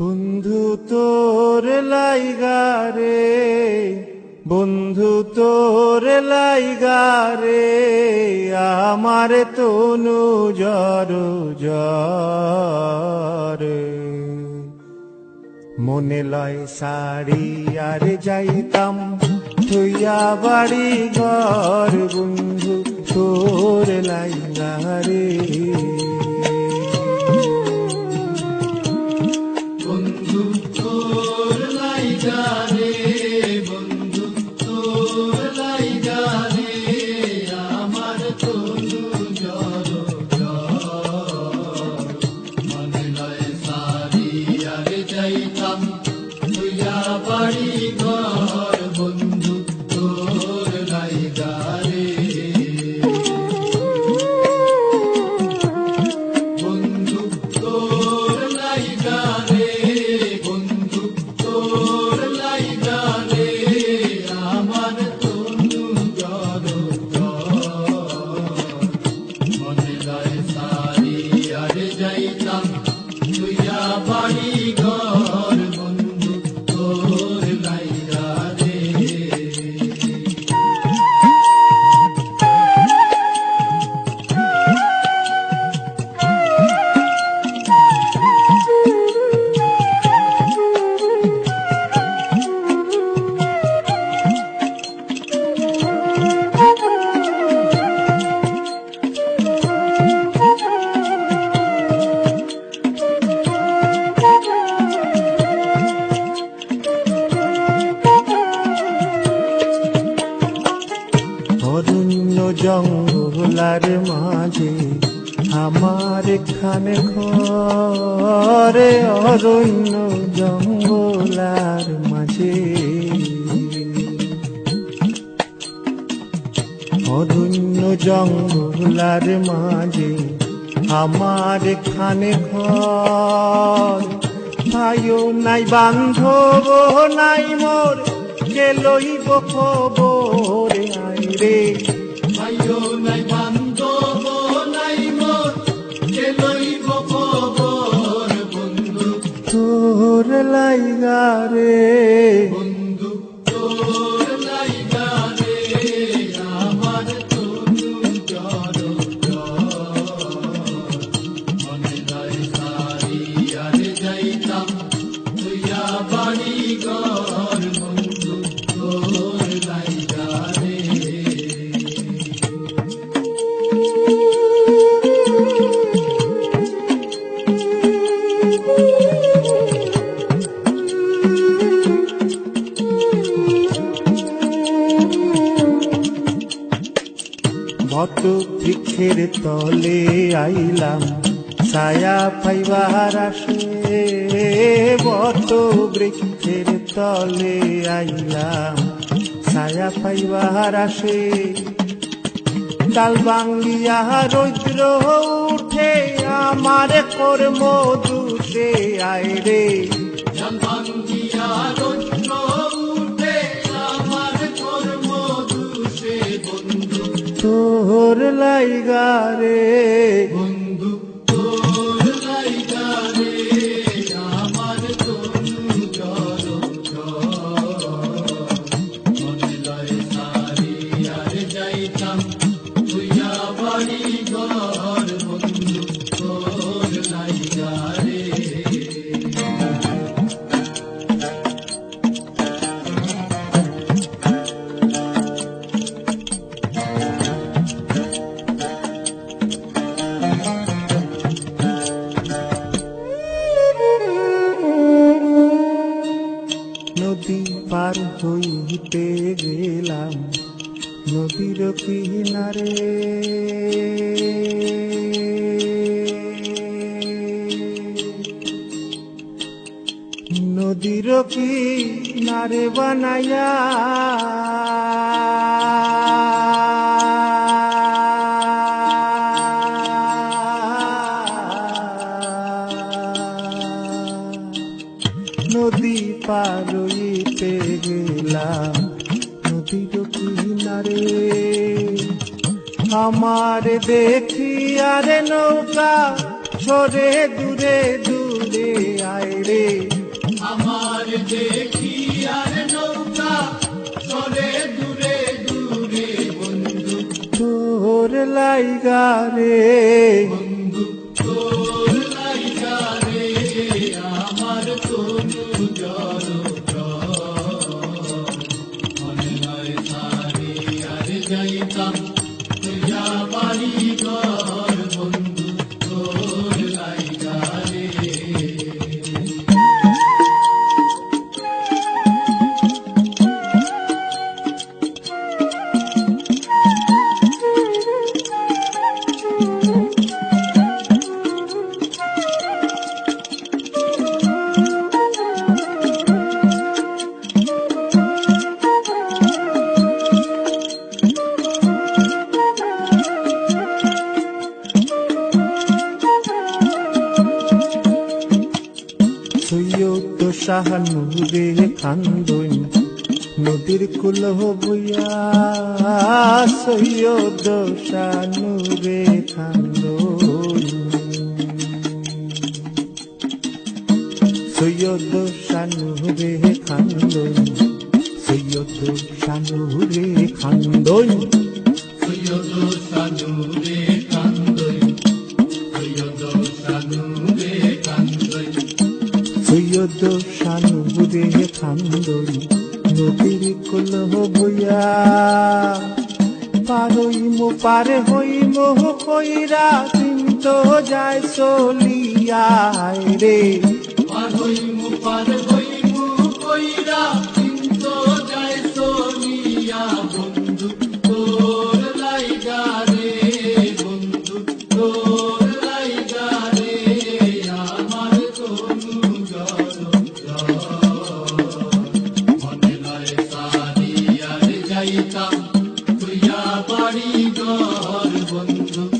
বন্ধু তোর লাইগারে বন্ধু তোর লাইগারে আমার তনু জর জরে। মনে লয় শাড়ি আর যাইতাম থইয়া বাড়ি ঘর, বন্ধু তোর লাইগারে তুইয়া বাড়ি ঘর আমার খানে ঘরে অরণ্য জঙ্গলার মাঝে। অরণ্য জঙ্গলার মাঝে আমার খানে ঘর। ভাইও নাই বান্ধব নাই, মোর কে লইব খবর আই রে আইও নাই বান্ধব তোর লাইগা রে তলে আইলাম, ছায়া পাইবার আসে বত বৃক্ষের তলে আইলাম, ছায়া পাইবার আসে ডাল বাঙ্গিয়া রৌদ্র উঠে, আমার কর্ম দুষে, আয় রে। জন্মাঙ্গিয়া রৌদ্র তোর লাইগা রে। নদী পার হইতে গেলাম নদীর কিনারে। নদীর কিনারে বানায়া নদীর আমার দেখি আর নৌকা ছোরে দূরে দূরে আয় রে আমার দেখি আর নৌকা সরে দূরে দূরে বন্ধু তোর লাইগা রে বন্ধু সৈয়দ শাহানুরে খান্দন নদীর কুল বইয়া সৈয়দ শাহানুরে খান্দন সৈয়দ শানুরে খান্দন সৈয়দ শানুরে খান্দন সৈয়দ সানুরে কান্দই সৈয়দ সানুরে কান্দই সৈয়দ শানুরে খান্দন নদীর কুল বইয়া। পারইম পারে হইম কইরা কিন্তু যায় চলিয়ায় রে। পার হইমু পার হইমু কইরা কিন্তু দর বন্ধু।